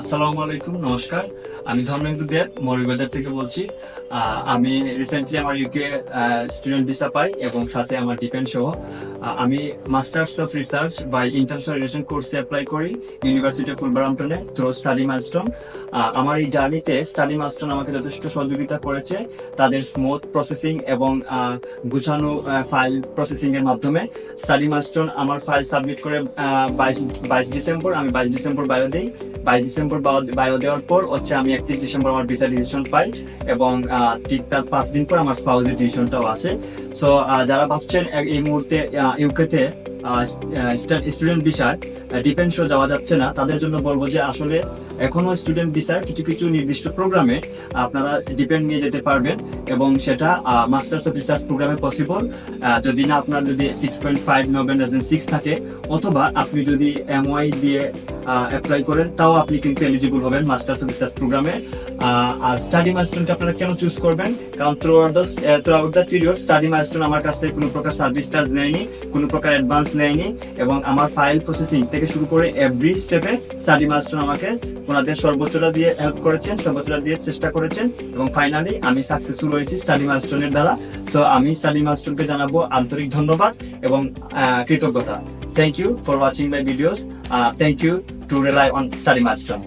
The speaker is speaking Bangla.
আসসালামু আলাইকুম নমস্কার। আমি ধর্মেন্দ্র দেব মৌলভীবাজার থেকে বলছি। আমি রিসেন্টলি আমার ইউকে স্টুডেন্ট ভিসা পাই এবং সাথে আমার ডিপেন্ড সহ। আমি masters of research by international relation কোর্সে অ্যাপ্লাই করি ইউনিভার্সিটি অফ ফুলবারামটনে থ্রো স্টাডি মাস্টন আমার এই জার্নিতে স্টাডি মাস্টন আমাকে যথেষ্ট সহযোগিতা করেছে, তাদের স্মুথ প্রসেসিং এবং গুছানো ফাইল প্রসেসিং এর মাধ্যমে। স্টাডি মাস্টন আমার ফাইল সাবমিট করে বাইশ বাইশ ডিসেম্বর, আমি বাইশ ডিসেম্বর বায়ো দিই। বাইশ ডিসেম্বর বায়ো দেওয়ার পর হচ্ছে আমি একত্রিশ ডিসেম্বর আমার ভিসা ডিসিশন পাই এবং ঠিক তার পাঁচ দিন পর আমার স্পাউজের ডিসিশনটাও আসে। সো যারা ভাবছেন এই মুহূর্তে ইউকেতে স্টুডেন্ট বিষয় ডিপেন্ড শো যাওয়া যাচ্ছে না, তাদের জন্য বলব যে আসলে এখনও স্টুডেন্ট বিষয় কিছু কিছু নির্দিষ্ট প্রোগ্রামে আপনারা ডিপেন্ড নিয়ে যেতে পারবেন এবং সেটা মাস্টার্স অফ রিসার্চ প্রোগ্রামে পসিবল যদি না আপনার যদি সিক্স পয়েন্ট ফাইভ নভেন সিক্স থাকে, অথবা আপনি যদি এমওয়াই দিয়ে অ্যাপ্লাই করেন তাও আপনি কিন্তু এলিজিবল হবেন মাস্টার্স অফ রিসার্চ প্রোগ্রামে আর স্টাডি মাইলস্টোনকে আপনারা কেন চুজ করবেন? কারণ throughout the throughout the period study milestone আমার কাছ থেকে কোনো প্রকার সার্ভিস চার্জ নেয়নি কোনো প্রকার অ্যাডভান্স নেয়নি এবং আমার ফাইল প্রসেসিং থেকে শুরু করে এভরি স্টেপে স্টাডি মাইলস্টোন আমাকে ওনাদের সর্বোচ্চটা দিয়ে হেল্প করেছেন সর্বোচ্চটা দিয়ে চেষ্টা করেছেন এবং ফাইনালি আমি সাকসেসফুল হয়েছি স্টাডি মাইলস্টোনের দ্বারা। সো আমি স্টাডি মাইলস্টোনকে জানাব আন্তরিক ধন্যবাদ এবং আহ, Thank you for watching my videos. Uh, thank you to rely on Study Master.